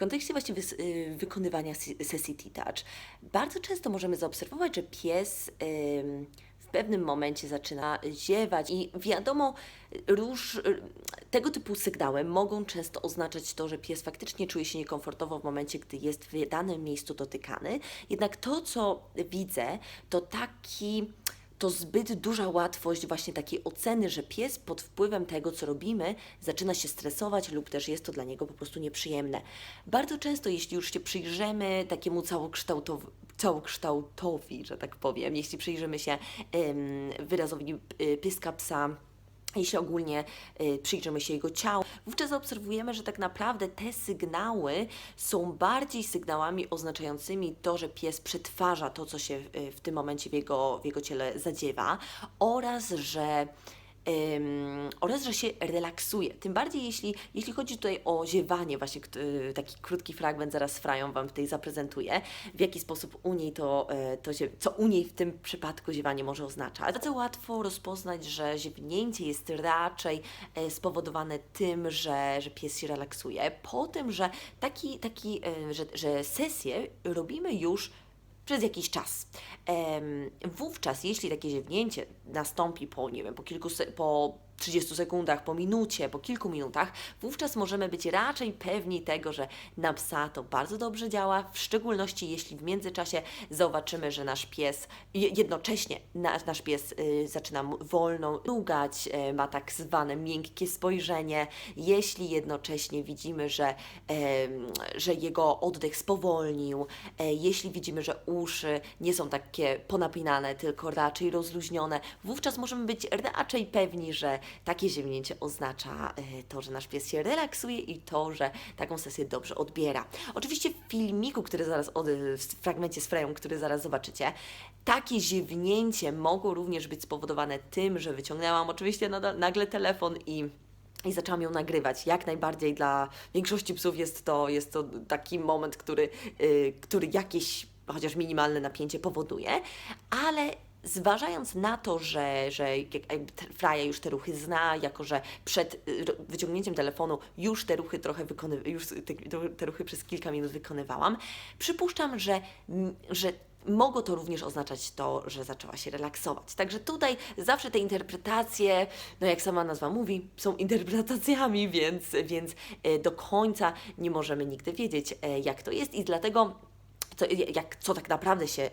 kontekście właśnie y, wykonywania sesji T-Touch bardzo często możemy zaobserwować, że pies w pewnym momencie zaczyna ziewać i wiadomo, róż, tego typu sygnały mogą często oznaczać to, że pies faktycznie czuje się niekomfortowo w momencie, gdy jest w danym miejscu dotykany. Jednak to, co widzę, to taki to zbyt duża łatwość właśnie takiej oceny, że pies pod wpływem tego, co robimy, zaczyna się stresować lub też jest to dla niego po prostu nieprzyjemne. Bardzo często, jeśli już się przyjrzymy takiemu całokształtowi, całokształtowi że tak powiem, jeśli przyjrzymy się em, wyrazowi y, pyska psa, jeśli ogólnie y, przyjrzymy się jego ciału, wówczas zaobserwujemy, że tak naprawdę te sygnały są bardziej sygnałami oznaczającymi to, że pies przetwarza to, co się y, w tym momencie w jego, w jego ciele zadziewa oraz, że oraz, że się relaksuje. Tym bardziej, jeśli, jeśli chodzi tutaj o ziewanie, właśnie y, taki krótki fragment zaraz Frają Wam tutaj zaprezentuję, w jaki sposób u niej to, e, to zie- co u niej w tym przypadku ziewanie może oznaczać. Bardzo łatwo rozpoznać, że ziewnięcie jest raczej e, spowodowane tym, że, że pies się relaksuje, po tym, że taki, taki e, że, że sesję robimy już przez jakiś czas. Wówczas, jeśli takie ziewnięcie nastąpi po, nie wiem, po kilku, po 30 sekundach, po minucie, po kilku minutach, wówczas możemy być raczej pewni tego, że na psa to bardzo dobrze działa, w szczególności jeśli w międzyczasie zobaczymy, że nasz pies, je- jednocześnie nasz, nasz pies y, zaczyna wolno lugać, y, ma tak zwane miękkie spojrzenie, jeśli jednocześnie widzimy, że, em, że jego oddech spowolnił, e, jeśli widzimy, że uszy nie są takie ponapinane, tylko raczej rozluźnione, wówczas możemy być raczej pewni, że takie ziemnięcie oznacza e, to, że nasz pies się relaksuje i to, że taką sesję dobrze odbiera. Oczywiście w filmiku, który zaraz, od, w fragmencie z Freją, który zaraz zobaczycie, takie ziewnięcie mogło również być spowodowane tym, że wyciągnęłam oczywiście nadal, nagle telefon i i zaczęłam ją nagrywać. Jak najbardziej dla większości psów jest to, jest to taki moment, który, y, który jakieś chociaż minimalne napięcie powoduje, ale zważając na to, że, że te- Fraja już te ruchy zna, jako że przed y, wyciągnięciem telefonu już te ruchy trochę wykony, już te, te ruchy przez kilka minut wykonywałam, przypuszczam, że, że mogło to również oznaczać to, że zaczęła się relaksować. Także tutaj zawsze te interpretacje, no jak sama nazwa mówi, są interpretacjami, więc, więc e, do końca nie możemy nigdy wiedzieć, e, jak to jest i dlatego co, jak, co tak naprawdę się y,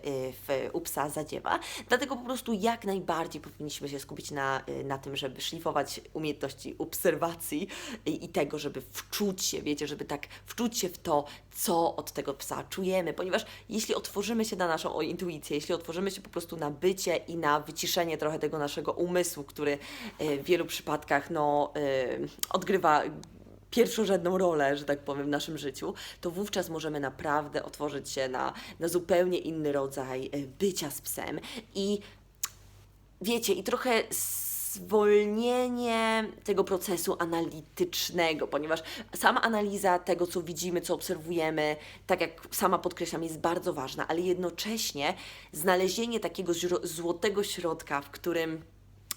w, u psa zadziewa. Dlatego po prostu jak najbardziej powinniśmy się skupić na, y, na tym, żeby szlifować umiejętności obserwacji i, i tego, żeby wczuć się, wiecie, żeby tak wczuć się w to, co od tego psa czujemy, ponieważ jeśli otworzymy się na naszą intuicję, jeśli otworzymy się po prostu na bycie i na wyciszenie trochę tego naszego umysłu, który y, w wielu przypadkach no, odgrywa pierwszorzędną rolę, że tak powiem, w naszym życiu, to wówczas możemy naprawdę otworzyć się na, na zupełnie inny rodzaj e, bycia z psem. I wiecie, i trochę zwolnienie tego procesu analitycznego, ponieważ sama analiza tego, co widzimy, co obserwujemy, tak jak sama podkreślam, jest bardzo ważna, ale jednocześnie znalezienie takiego złotego środka, w którym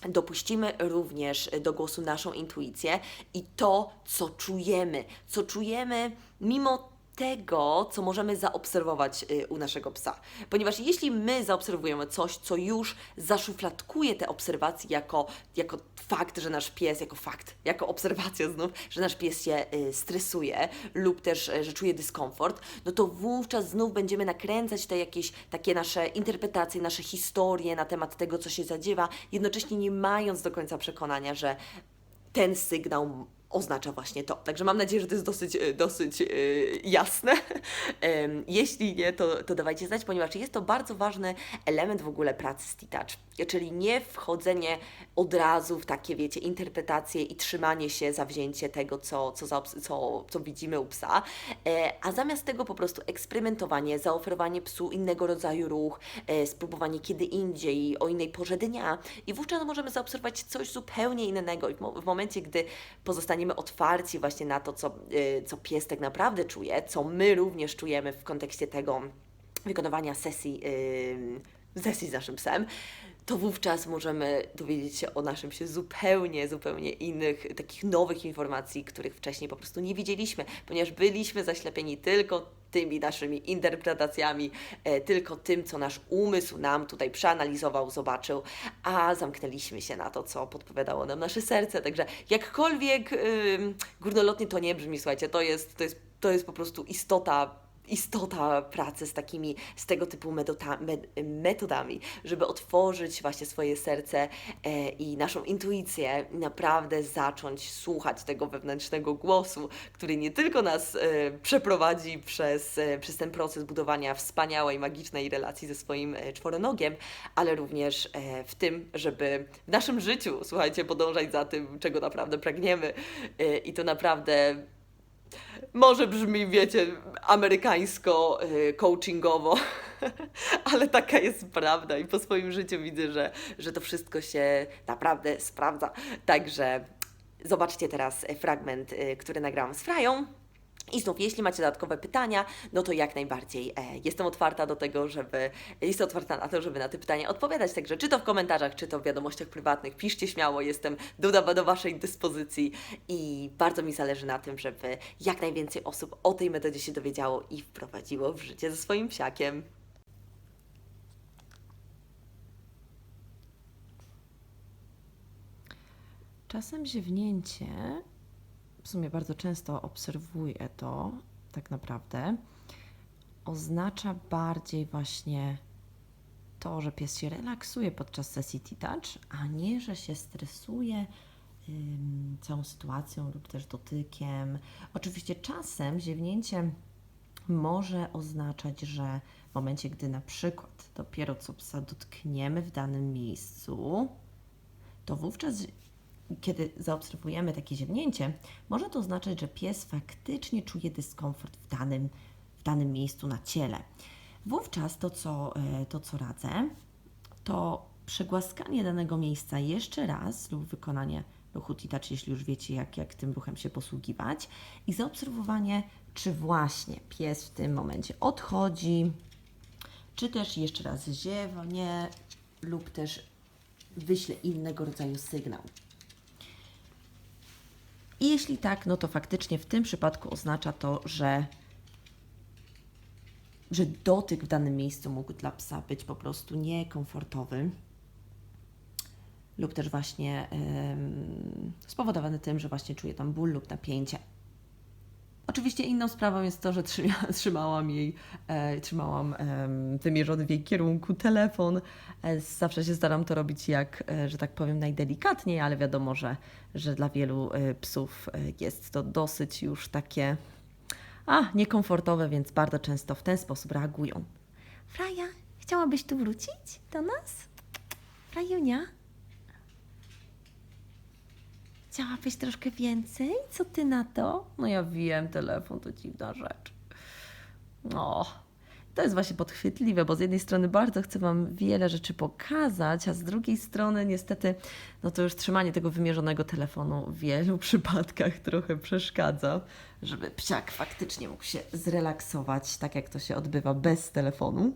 dopuścimy również do głosu naszą intuicję i to, co czujemy, co czujemy mimo tego, co możemy zaobserwować y, u naszego psa. Ponieważ jeśli my zaobserwujemy coś, co już zaszufladkuje te obserwacje jako, jako fakt, że nasz pies, jako fakt, jako obserwacja znów, że nasz pies się y, stresuje lub też, y, że czuje dyskomfort, no to wówczas znów będziemy nakręcać te jakieś takie nasze interpretacje, nasze historie na temat tego, co się zadziewa, jednocześnie nie mając do końca przekonania, że ten sygnał oznacza właśnie to. Także mam nadzieję, że to jest dosyć, e, dosyć e, jasne. Jeśli nie, to, to dawajcie znać, ponieważ jest to bardzo ważny element w ogóle pracy T-Touch, czyli nie wchodzenie od razu w takie, wiecie, interpretacje i trzymanie się za wzięcie tego, co, co, zaobs- co, co widzimy u psa, e, a zamiast tego po prostu eksperymentowanie, zaoferowanie psu innego rodzaju ruch, spróbowanie kiedy indziej, o innej porze dnia i wówczas możemy zaobserwować coś zupełnie innego i w, w momencie, gdy pozostaniemy otwarci właśnie na to, co, e, co pies tak naprawdę czuje, co my również czujemy w kontekście tego wykonywania sesji sesji z naszym psem, to wówczas możemy dowiedzieć się o naszym się zupełnie, zupełnie innych, takich nowych informacji, których wcześniej po prostu nie widzieliśmy, ponieważ byliśmy zaślepieni tylko tymi naszymi interpretacjami, e, tylko tym, co nasz umysł nam tutaj przeanalizował, zobaczył, a zamknęliśmy się na to, co podpowiadało nam nasze serce. Także jakkolwiek ym, górnolotnie to nie brzmi, słuchajcie, to jest, to jest, to jest po prostu istota istota pracy z takimi, z tego typu metodami, żeby otworzyć właśnie swoje serce e, i naszą intuicję naprawdę zacząć słuchać tego wewnętrznego głosu, który nie tylko nas e, przeprowadzi przez, e, przez ten proces budowania wspaniałej, magicznej relacji ze swoim czworonogiem, ale również w tym, żeby w naszym życiu, słuchajcie, podążać za tym, czego naprawdę pragniemy i to naprawdę może brzmi, wiecie, amerykańsko, y, coachingowo, ale taka jest prawda i po swoim życiu widzę, że, że to wszystko się naprawdę sprawdza. Także zobaczcie teraz fragment, y, który nagrałam z Frają. I znów, jeśli macie dodatkowe pytania, no to jak najbardziej e, jestem otwarta do tego, żeby, jestem otwarta na to, żeby na te pytania odpowiadać. Także czy to w komentarzach, czy to w wiadomościach prywatnych, piszcie śmiało, jestem do, do Waszej dyspozycji i bardzo mi zależy na tym, żeby jak najwięcej osób o tej metodzie się dowiedziało i wprowadziło w życie ze swoim psiakiem. Czasem ziewnięcie, w sumie bardzo często obserwuję to tak naprawdę, oznacza bardziej właśnie to, że pies się relaksuje podczas sesji T-Touch, a nie, że się stresuje całą sytuacją lub też dotykiem. Oczywiście czasem ziewnięcie może oznaczać, że w momencie, gdy na przykład dopiero co psa dotkniemy w danym miejscu, to wówczas, kiedy zaobserwujemy takie ziewnięcie, może to oznaczać, że pies faktycznie czuje dyskomfort w danym, w danym miejscu na ciele. Wówczas to, co, e, to, co radzę, to przegłaskanie danego miejsca jeszcze raz lub wykonanie ruchu touch, jeśli już wiecie, jak, jak tym ruchem się posługiwać i zaobserwowanie, czy właśnie pies w tym momencie odchodzi, czy też jeszcze raz ziewnie lub też wyśle innego rodzaju sygnał. I jeśli tak, no to faktycznie w tym przypadku oznacza to, że, że dotyk w danym miejscu mógł dla psa być po prostu niekomfortowy lub też właśnie ym, spowodowany tym, że właśnie czuje tam ból lub napięcie. Oczywiście inną sprawą jest to, że trzyma, trzymałam jej, e, trzymałam wymierzony w jej kierunku telefon. E, zawsze się staram to robić jak, e, że tak powiem, najdelikatniej, ale wiadomo, że, że dla wielu psów jest to dosyć już takie a, niekomfortowe, więc bardzo często w ten sposób reagują. Fraja, chciałabyś tu wrócić do nas? Frajunia? Chciałabyś troszkę więcej? Co ty na to? No ja wiem, telefon to dziwna rzecz. No, to jest właśnie podchwytliwe, bo z jednej strony bardzo chcę Wam wiele rzeczy pokazać, a z drugiej strony niestety, no to już trzymanie tego wymierzonego telefonu w wielu przypadkach trochę przeszkadza, żeby psiak faktycznie mógł się zrelaksować, tak jak to się odbywa bez telefonu.